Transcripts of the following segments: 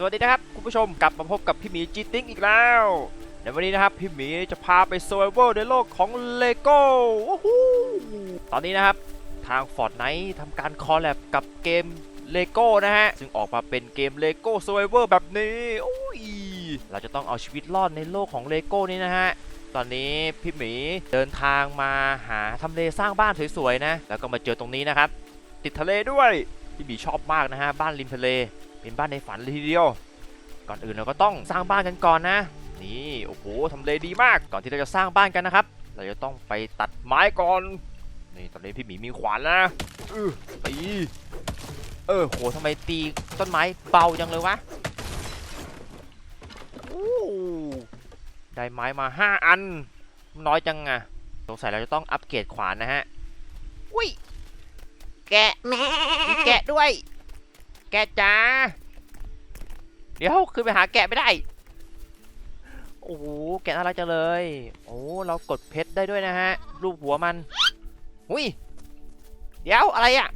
สวัสดีนะครับ คุณผู้ชมกลับมาพบกับพี่หมีจีติ้งอีกแล้วในวันนี้นะครับ พี่หมีจะพาไป s u r v i v a l ในโลกของเลโก้ตอนนี้นะครับ ทาง Fortnite ทำการคอลแลบกับเกมเลโก้นะฮะ ซึ่งออกมาเป็นเกมเลโก้ Survivor แบบนี้โอ้ยเราจะต้องเอาชีวิตรอดในโลกของเลโก้นี้นะฮะตอนนี้พี่หมีเดินทางมาหาทำเลสร้างบ้านสวยๆนะ แล้วก็มาเจอตรงนี้นะครับ ติดทะเลด้วยพี่หมีชอบมากนะฮะบ้านริมทะเล เป็นบ้านในฝันเลยทีเดียว ก่อนอื่นเราก็ต้องสร้างบ้านกันก่อนนะ นี่โอ้โหทำเลดีมากก่อนที่เราจะสร้างบ้านกันนะครับ เราจะต้องไปตัดไม้ก่อนนี่ตอนนี้พี่หมีมีขวานนะเออตีเออโหทำไมตีต้นไม้เบาจังเลยวะได้ไม้มา 5 อัน น้อยจังอะสงสัยเราจะต้องอัปเกรดขวานนะฮะอุ้ยแกะมีแกะด้วย แกะจ้า เดี๋ยวขึ้นไปหาแกะไม่ได้ โอ้โห แกะน่ารักจังเลย โอ้ เรากดเพชรได้ด้วยนะฮะ รูปหัวมันอุ้ยเดี๋ยวอะไรอะ่ะ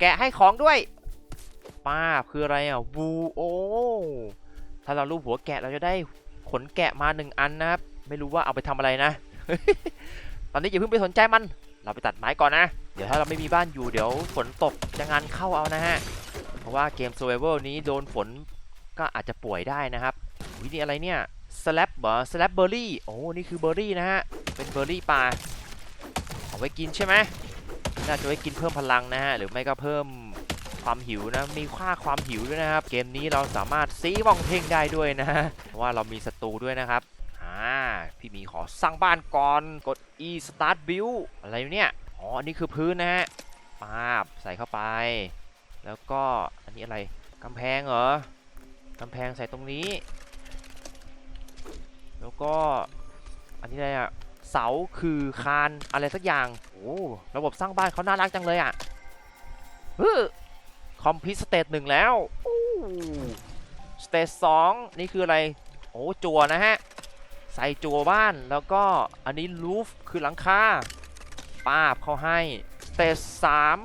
แกะให้ของด้วย ป้าคืออะไรอะวูโอ ถ้าเรารูปหัวแกะเราจะได้ขนแกะมาหนึ่งอันนะครับ ไม่รู้ว่าเอาไปทำอะไรนะ ตอนนี้อย่าเพิ่งไปสนใจมัน เราไปตัดไม้ก่อนนะ เดี๋ยวถ้าเราไม่มีบ้านอยู่เดี๋ยวฝนตกจะงานเข้าเอานะฮะ เพราะว่าเกม Survival นี้โดนฝนก็อาจจะป่วยได้นะครับวินี่อะไรเนี่ย slap เหรอ slap berry โอ้นี่คือเบอร์รี่นะฮะ เป็นเบอร์รี่ป่า เอาไว้กินใช่ไหมน่าจะไว้กินเพิ่มพลังนะฮะ หรือไม่ก็เพิ่มความหิวนะ มีค่าความหิวด้วยนะครับ เกมนี้เราสามารถซีมองเพ่งได้ด้วยนะฮะเพราะว่าเรามีศัตรูด้วยนะครับ พี่มีขอสร้างบ้านก่อนกด e start build อะไรเนี่ยอ๋ออันนี้คือพื้นนะฮะปาบใส่เข้าไป แล้วก็อันนี้อะไรกำแพงเหรอกำแพงใส่ตรงนี้ แล้วก็อันนี้อะไรอะเสาคือคานอะไรสักอย่างโอ้ระบบสร้างบ้านเขาน่ารักจังเลยอะฮึคอมพิวสเตตหนึ่งแล้วสเตตสองนี่คืออะไร โอ้จัวนะฮะ ใส่จัวบ้านแล้วก็อันนี้ลูฟคือหลังคาป้าบเขาให้สเตตสาม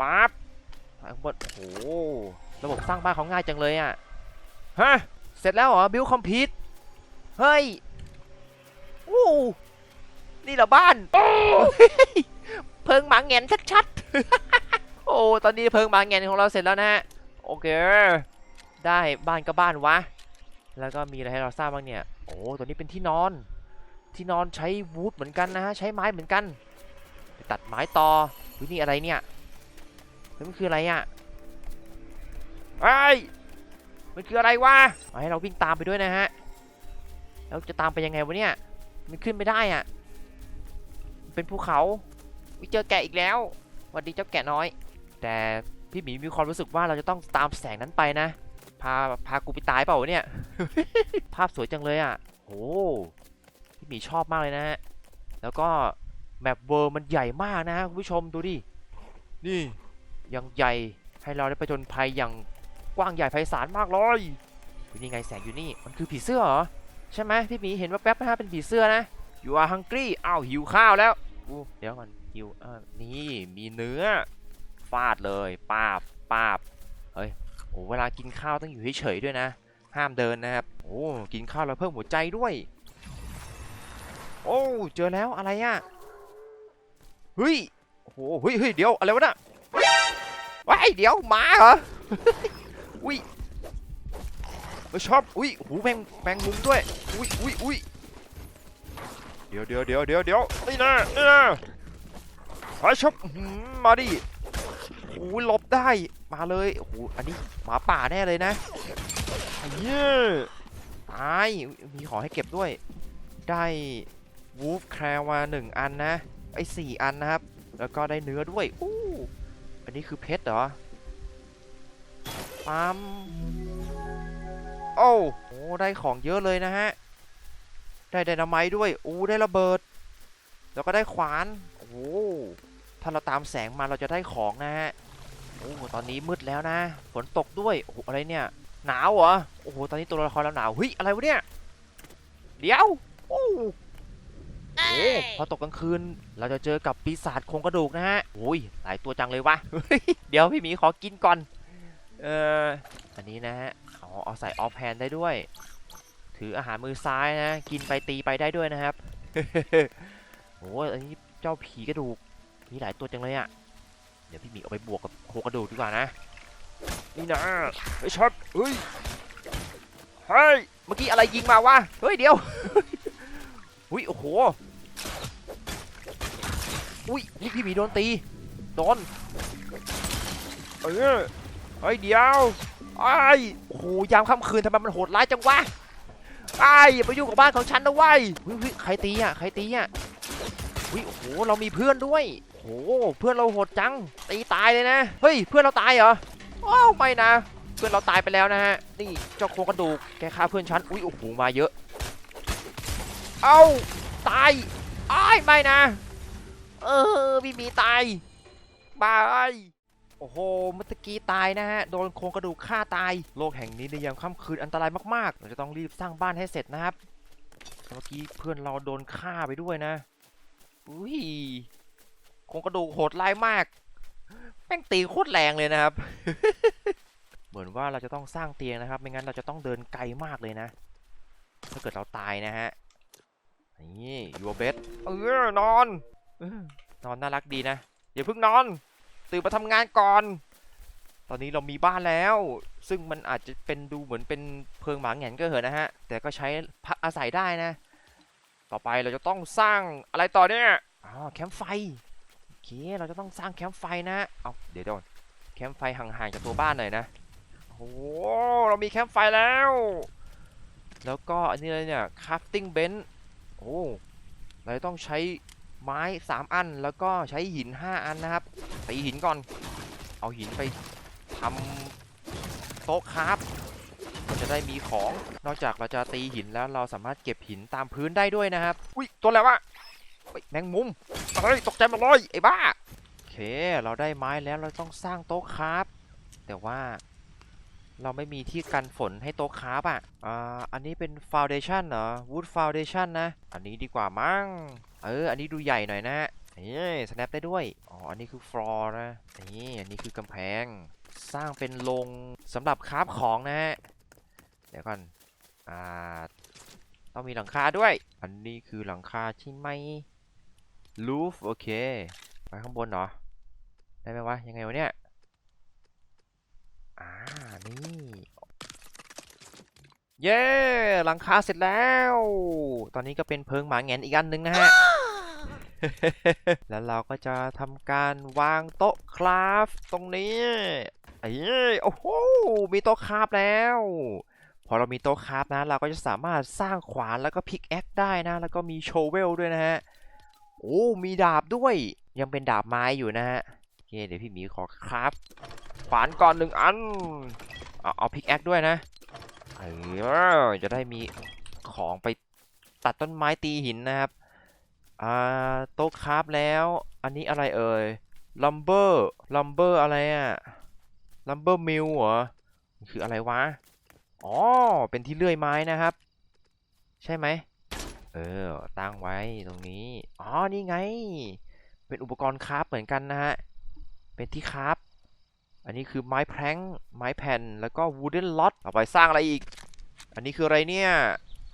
ป๊าบทั้งหมดโอ้โหระบบสร้างบ้านเขาง่ายจังเลยอะฮะเสร็จแล้วเหรอบิลคอมพิวเฮ้ยโอ้นี่เหรอบ้านเพิงหมาแงนชัดๆ โอ้ตอนนี้เพิงหมาแงนของเราเสร็จแล้วนะฮะโอเค ได้บ้านก็บ้านวะ แล้วก็มีอะไรให้เราสร้างบ้างเนี่ย โอ้ตัวนี้เป็นที่นอน ที่นอนใช้วูดเหมือนกันนะฮะ ใช้ไม้เหมือนกัน ไปตัดไม้ต่อวินี่อะไรเนี่ยมันคืออะไรอะไอ้ยมันคืออะไรวะให้เราวิ่งตามไปด้วยนะฮะ แล้วจะตามไปยังไงวะเนี่ย มันขึ้นไม่ได้อะ เป็นภูเขาวิเจอแกะอีกแล้วสวัสดีเจ้าแกะน้อย แต่พี่หมีมีความรู้สึกว่าเราจะต้องตามแสงนั้นไปนะ พาพากูไปตายเปล่าวะเนี่ย ภาพสวยจังเลยอะโอ้พี่หมีชอบมากเลยนะฮะ แล้วก็แมปเวิร์มันใหญ่มากนะฮะคุณผู้ชมดูดิ นี่ยังใหญ่ให้เราได้ไปจนภัยอย่างกว้างใหญ่ไพศาลมากเลยเป็นยังไงแสงอยู่นี่ มันคือผีเสื้อเหรอ ใช่ไหมพี่หมีเห็นว่าแป๊บๆนะฮะเป็นผีเสื้อนะ you are hungry อ้าวหิวข้าวแล้วอู้เดี๋ยวก่อนหิวอ่านี่มีเนื้อฟาดเลยปาบปาบเฮ้ย โอ้เวลากินข้าวต้องอยู่เฉยๆด้วยนะ ห้ามเดินนะครับโอ้กินข้าวแล้วเพิ่มหัวใจด้วย โอ้เจอแล้วอะไรอะเฮ้ยโอ้โหเฮ้ยเฮ้ยเดี๋ยวอะไรวะน่ะว้ายเดี๋ยวหมาเหรออุ้ยไม่ชอบอุ้ยหูแมงแมงมุมด้วยอุ้ยอุ้ยอุ้ยเดี๋ยวเดี๋ยวเดี๋ยวเดี๋ยวเดี๋ยวนี่นะนี่นะไปชอบมาดิโอ้ยหลบได้ มาเลยโอ้โหอันนี้หมาป่าแน่เลยนะเย้ตายมีของให้เก็บด้วย ได้วูฟแคร์มาหนึ่งอันนะไอ้สี่อันนะครับ แล้วก็ได้เนื้อด้วยอู้อันนี้คือเพชรเหรอปั๊มโอ้โหได้ของเยอะเลยนะฮะ ได้ไดนาไมต์ด้วยโอ้ได้ระเบิด แล้วก็ได้ขวาน โอ้ถ้าเราตามแสงมาเราจะได้ของนะฮะ โอ้ตอนนี้มืดแล้วนะ ฝนตกด้วย โอ้โหอะไรเนี่ย หนาวเหรอ โอ้โห ตอนนี้ตัวละครเราหนาวเฮ้ย อะไรวะเนี่ย เดี๋ยว โอ้โอ้พอตกกลางคืน เราจะเจอกับปีศาจโครงกระดูกนะฮะโอ้ย หลายตัวจังเลยวะ เดี๋ยวพี่หมีขอกินก่อน เอออันนี้นะฮะ อ๋อ เอาใส่ออฟแฮนได้ด้วย ถืออาหารมือซ้ายนะ กินไปตีไปได้ด้วยนะครับ โอ้ยอันนี้เจ้าผีกระดูก มีหลายตัวจังเลยอะ่ะเดี๋ยวพี่หมีเอาไปบวกกับโคกระดูกดีกว่านะ นี่นะเฮ้ยช็อตเฮ้ยเฮ้ยเมื่อกี้อะไรยิงมาวะเฮ้ยเดี๋ยวอุ้ยโอ้โหอุ้ยนี่พี่หมีโดนตีโดนเออเฮ้ยเดี๋ยวไอ้โอ้โหยามค่ำคืนทำไมมันโหดร้ายจังวะไอ้อย่าไปยุ่งกับบ้านของฉันนะว้ยเฮ้ยเฮ้ยใครตีอะใครตีอะ เฮ้ยโอ้โหเรามีเพื่อนด้วยโอ้โหเพื่อนเราโหดจังตีตายเลยนะเฮ้ยเพื่อนเราตายเหรออ้าวไม่นะ เพื่อนเราตายไปแล้วนะฮะนี่เจ้าโครงกระดูกแกฆ่าเพื่อนฉันอุ้ยโอ้โหมาเยอะ เอ้าตายอ้ายไม่นะ เออพี่มีตายบายโอ้โหเมื่อตกี้ตายนะฮะ โดนโครงกระดูกฆ่าตาย โลกแห่งนี้ในยามค่ำคืนอันตรายมากๆ เราจะต้องรีบสร้างบ้านให้เสร็จนะครับ เมื่อกี้เพื่อนเราโดนฆ่าไปด้วยนะ อุ้ยโครงกระดูกโหดร้ายมาก แม่งตีโคตรแรงเลยนะครับ เหมือนว่าเราจะต้องสร้างเตียงนะครับ ไม่งั้นเราจะต้องเดินไกลมากเลยนะ ถ้าเกิดเราตายนะฮะ นี่ยูเบสเออนอน นอนน่ารักดีนะ อย่าเพิ่งนอน ตื่นมาทำงานก่อน ตอนนี้เรามีบ้านแล้ว ซึ่งมันอาจจะเป็นดูเหมือนเป็นเพิงหมาแงนก็เหอะนะฮะ แต่ก็ใช้พักอาศัยได้นะ ต่อไปเราจะต้องสร้างอะไรต่อเนี่ยอ๋อแคมป์ไฟโอเคเราจะต้องสร้างแคมป์ไฟนะเอาเดี๋ยวเดี๋ยวแคมป์ไฟห่างๆจากตัวบ้านหน่อยนะโอ้โหเรามีแคมป์ไฟแล้ว แล้วก็อันนี้เลยเนี่ย crafting bench โอ้เราต้องใช้ไม้ 3 อันแล้วก็ใช้หิน 5 อันนะครับตีหินก่อน เอาหินไปทำโต๊ะคราฟ ก็จะได้มีของ นอกจากเราจะตีหินแล้วเราสามารถเก็บหินตามพื้นได้ด้วยนะครับ อุ้ยตัวอะไรวะแมงมุมเฮ้ยตกใจมดเลยไอ้บ้า โอเค เราได้ไม้แล้วเราต้องสร้างโต๊ะคราฟแต่ว่าเราไม่มีที่กันฝนให้โต๊ะคราฟอะ อ่า อันนี้เป็นฟ u n เดชันเหรอ wood foundation นะ อันนี้ดีกว่ามั้ง เออ อันนี้ดูใหญ่หน่อยนะเอ้ย snap ได้ด้วย อ๋อ อันนี้คือ floor นะ นี่ อันนี้คือกำแพง สร้างเป็นโรงสำหรับคราฟของนะฮะ ดี๋ยวก่อน อ่า ต้องมีหลังคาด้วย อันนี้คือหลังคาใช่ไหม roof โอเค ไปข้างบนเหรอ ได้ไหมวะ ยังไงวะเนี่ย อ่า นี่ เย้ หลังคาเสร็จแล้ว ตอนนี้ก็เป็นเพิงหมาแงนอีกอันหนึ่งนะฮะ แล้วเราก็จะทำการวางโต๊ะคราฟตรงนี้เอ้ยโอ้โห มีโต๊ะคราฟแล้วพ อเรามีโต๊ะคราฟนะ เราก็จะสามารถสร้างขวานแล้วก็พิกแอคได้นะ แล้วก็มีโชเวลด้วยนะฮะ โอ้ มีดาบด้วย ยังเป็นดาบไม้อยู่นะฮะโอเคเดี๋ยวพี่หมีขอคราฟขวานก่อนหนึ่งอัน เอาเอาพิกแอคด้วยนะเออจะได้มีของไปตัดต้นไม้ตีหินนะครับ อ่า โต๊ะคราฟแล้ว อันนี้อะไรเอ่ย ลัมเบอร์ ลัมเบอร์อะไรอะลัมเบอร์มิลเหรอ คืออะไรวะ อ๋อ เป็นที่เลื่อยไม้นะครับ ใช่ไหม เออ ตั้งไว้ตรงนี้ อ๋อ นี่ไง เป็นอุปกรณ์คราฟเหมือนกันนะฮะ เป็นที่คราฟ อันนี้คือไม้แพร้ง ไม้แผ่น แล้วก็ wooden lot เอาไปสร้างอะไรอีก อันนี้คืออะไรเนี่ย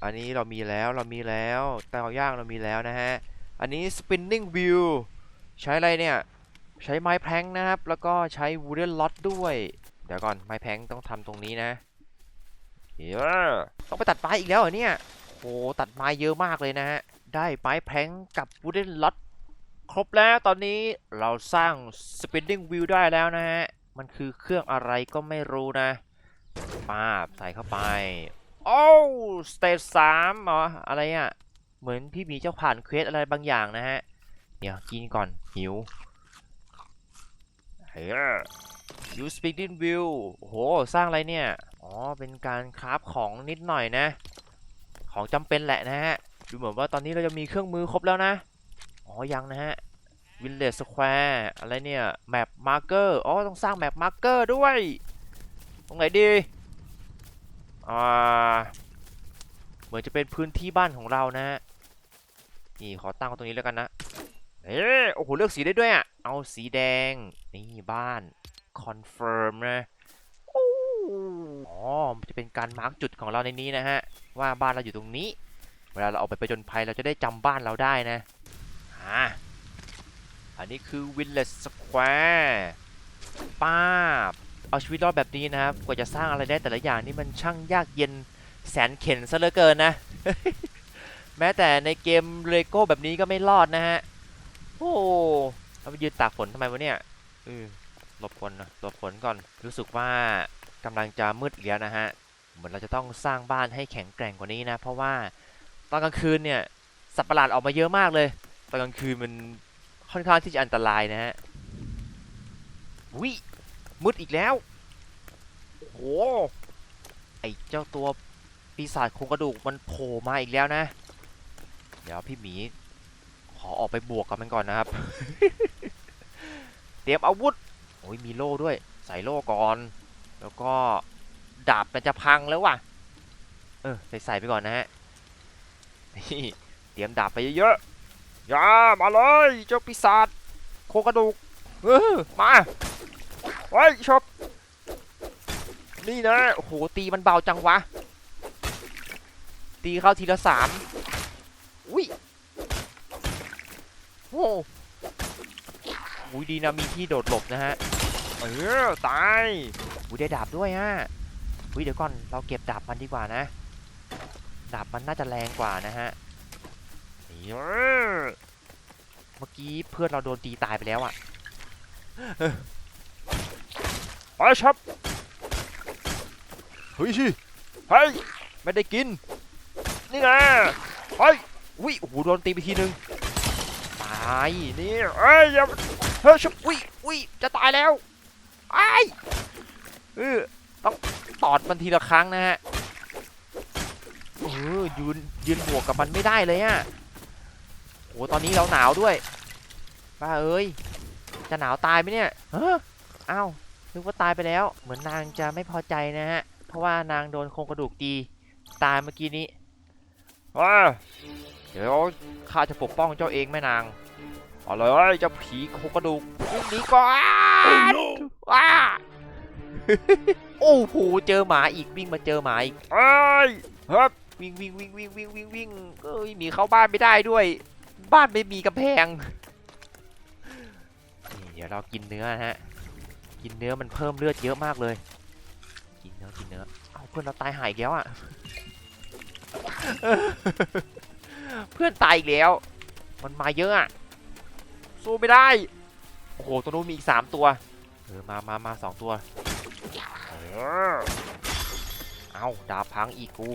อันนี้เรามีแล้ว เรามีแล้วเตาย่างเรามีแล้วนะฮะ อันนี้ spinning wheel ใช้อะไรเนี่ย ใช้ไม้แพร้งนะครับ แล้วก็ใช้ wooden lot ด้วย เดี๋ยวก่อน ไม้แพร้งต้องทำตรงนี้นะ เฮ้ต้องไปตัดไม้อีกแล้วเหรอเนี่ยโหตัดไม้เยอะมากเลยนะฮะ ได้ไม้แพร้งกับ wooden lot ครบแล้วตอนนี้เราสร้าง spinning wheel ได้แล้วนะฮะ มันคือเครื่องอะไรก็ไม่รู้นะป้าบใส่เข้าไป โอ้สเตจสามเหรออะไรอะ เหมือนพี่มีเจะผ่านเควสอะไรบางอย่างนะฮะ เดี๋ยวกินก่อน หิวเฮ้ย you spinning wheel โห สร้างอะไรเนี่ย อ๋อ เป็นการคราฟของนิดหน่อยนะ ของจำเป็นแหละนะฮะ ดูเหมือนว่าตอนนี้เราจะมีเครื่องมือครบแล้วนะ อ๋อ ยังนะฮะ Village Square อะไรเนี่ย Map Marker อ๋อ ต้องสร้าง Map Marker ด้วย ตรงไหนดี อ่า เหมือนจะเป็นพื้นที่บ้านของเรานะฮะ นี่ขอตั้งตรงนี้แล้วกันนะ เอ๊โอ้โห เลือกสีได้ด้วยอะ เอาสีแดง นี่บ้าน Confirm นะ อ๋อมันจะเป็นการมาร์กจุดของเราในนี้นะฮะ ว่าบ้านเราอยู่ตรงนี้ เวลาเราออกไปประจนภัยเราจะได้จำบ้านเราได้นะอ่าอันนี้คือ Village Square ป้าบเอาชีวิตรอดแบบนี้นะครับ กว่าจะสร้างอะไรได้แต่ละอย่างนี่มันช่างยากเย็นแสนเข็นซะเหลือเกินนะ แม้แต่ในเกมเลโก้แบบนี้ก็ไม่รอดนะฮะ โอ้เราไปยืนตากฝนทำไมวะเนี่ยออหลบฝนนะหลบฝนก่อน รู้สึกว่า กำลังจะมืดอีกแล้วนะฮะ เหมือนเราจะต้องสร้างบ้านให้แข็งแกร่งกว่านี้นะ เพราะว่าตอนกลางคืนเนี่ยสัตว์ประหลาดออกมาเยอะมากเลย ตอนกลางคืนมันค่อนข้างที่จะอันตรายนะฮะวิมืดอีกแล้วโอ้โหไอเจ้าตัวปีศาจโครงกระดูกมันโผล่มาอีกแล้วนะ เดี๋ยวพี่หมีขอออกไปบวกกับมันก่อนนะครับ เตรียมอาวุธ โอ้ยมีโล่ด้วย ใส่โล่ก่อน แล้วก็ดาบมันจะพังแล้วว่ะ เออใส่ใส่ไปก่อนนะฮะ นี่เตรียมดาบไปเยอะๆ อย่ามาเลยเจ้าปีศาจโคกระดูก เออมาไว้ชอบนี่นะ โอ้โห ตีมันเบาจังวะ ตีเข้าทีละสามอุ้ยโอ้โหดีนะมีที่โดดหลบนะฮะ เออ ตาย อุ้ยได้ดาบด้วยฮะอุ้ยเดี๋ยวก่อนเราเก็บดาบมันดีกว่านะ ดาบมันน่าจะแรงกว่านะฮะเออเมื่อกี้เพื่อนเราโดนตีตายไปแล้วอะเออไปชับเฮ้ยชิเฮ้ยไม่ได้กิน นี่ไงเฮ้ยอุ้ยโอ้โหโดนตีไปทีนึงตายนี่เอ้ยอย่าเฮ้ยชับอุ้ยอุ้ยจะตายแล้วไอ้าย เออต้องตอดมันทีละครั้งนะฮะเออยืนยืนบวกกับมันไม่ได้เลยอะโหตอนนี้เราหนาวด้วยบ้าเอ้ยจะหนาวตายไหมเนี่ยเฮ้ออ้าวนึกว่าตายไปแล้ว เหมือนนางจะไม่พอใจนะฮะ เพราะว่านางโดนโครงกระดูกตีตายเมื่อกี้นี้ว้าเดี๋ยวข้าจะปกป้องเจ้าเองแม่นางเอาเลยเจ้าผีโครงกระดูกวิ่งหนีก่อนว้า โอ้โหเจอหมาอีกวิ่งมาเจอหมาอีกเอ้ยครับวิ่งวิ่งวิ่งวิ่งวิ่งวิ่งวิ่งเอ้ยหมีเข้าบ้านไม่ได้ด้วย บ้านไม่มีกำแพงนี่เดี๋ยวเรากินเนื้อนะฮะกินเนื้อมันเพิ่มเลือดเยอะมากเลย กินเนื้อกินเนื้อเอาเพื่อนเราตายหายอีกแล้วอะเพื่อนตายอีกแล้ว มันมาเยอะอะสู้ไม่ได้โอ้โหตัวนู้นมีอีกสามตัวเออมามามาสองตัว เอาดาบพังอีกกู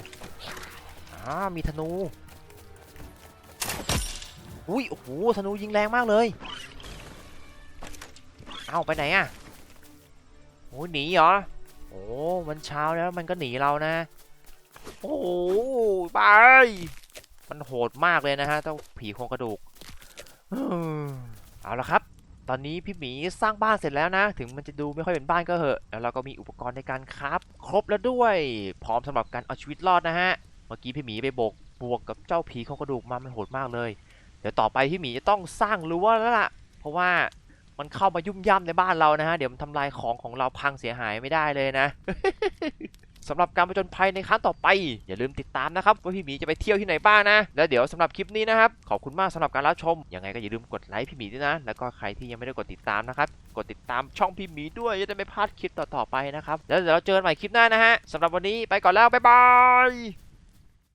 อ่ามีธนู อุ้ย โอ้โห ธนูยิงแรงมากเลย เอาไปไหนอะโอ้หนีเหรอ โอ้ มันเช้าแล้วมันก็หนีเรานะ โอ้โหไป มันโหดมากเลยนะฮะเจ้าผีโครงกระดูก เอาละครับ ตอนนี้พี่หมีสร้างบ้านเสร็จแล้วนะ ถึงมันจะดูไม่ค่อยเป็นบ้านก็เหอะ แล้วเราก็มีอุปกรณ์ในการคราฟครบแล้วด้วย พร้อมสำหรับการเอาชีวิตรอดนะฮะ เมื่อกี้พี่หมีไปบกบวกกับเจ้าผีโครงกระดูกมามันโหดมากเลย เดี๋ยวต่อไปพี่หมีจะต้องสร้างรั้วแล้วล่ะ เพราะว่ามันเข้ามายุ่มย่ำในบ้านเรานะฮะ เดี๋ยวมันทำลายของของเราพังเสียหายไม่ได้เลยนะ สำหรับการผจญภัยในครั้งต่อไป อย่าลืมติดตามนะครับว่าพี่หมีจะไปเที่ยวที่ไหนบ้างนะ แล้วเดี๋ยวสำหรับคลิปนี้นะครับ ขอบคุณมากสำหรับการรับชม ยังไงก็อย่าลืมกดไลค์พี่หมีด้วยนะ แล้วก็ใครที่ยังไม่ได้กดติดตามนะครับ กดติดตามช่องพี่หมีด้วยจะได้ไม่พลาดคลิปต่อๆไปนะครับ แล้วเดี๋ยวเราเจอกันใหม่คลิปหน้านะฮะสำหรับวันนี้ไปก่อนแล้วบ๊ายบาย